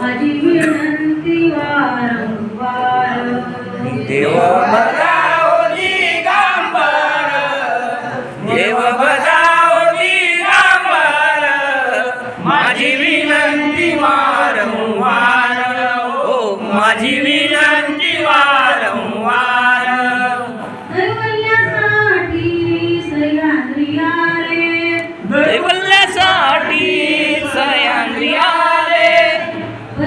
माझी विनंती वारंवार देव बजाओ दिगंबर देव बजाओ दिगंबर माझी विनंती वारंवार हो माझी विनंती वारंवार. दैवल्यासाठी सह्याद्री आले. दैवल्यासाठी सयांद्री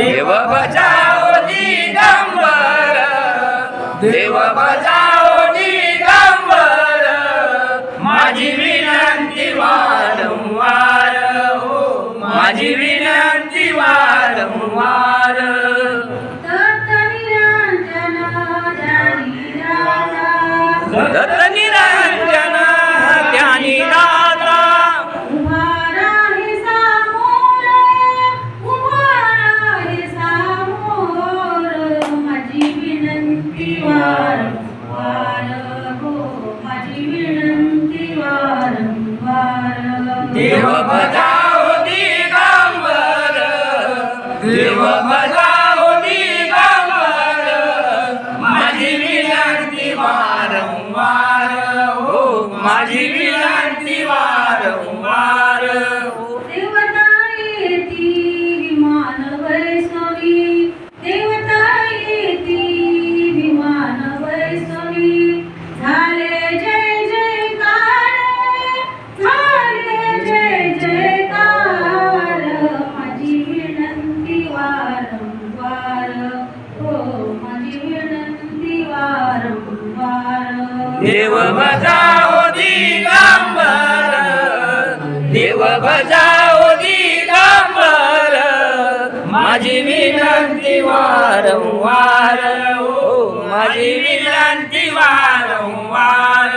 देव बजाओ दिगंबर देव बजाओ माझी विनंती वारंवार दत्त निरंजन माझी विनंती वारंवार माझी विनंती वारंवार देव बजाओ देव बजाओ दिगंबर माझी विनंती वारंवार हो माझी देव बजाओ दिगंबर देव बजाओ दिगंबर माझी विनंती वारंवार ओ माझी विनंती वारंवार.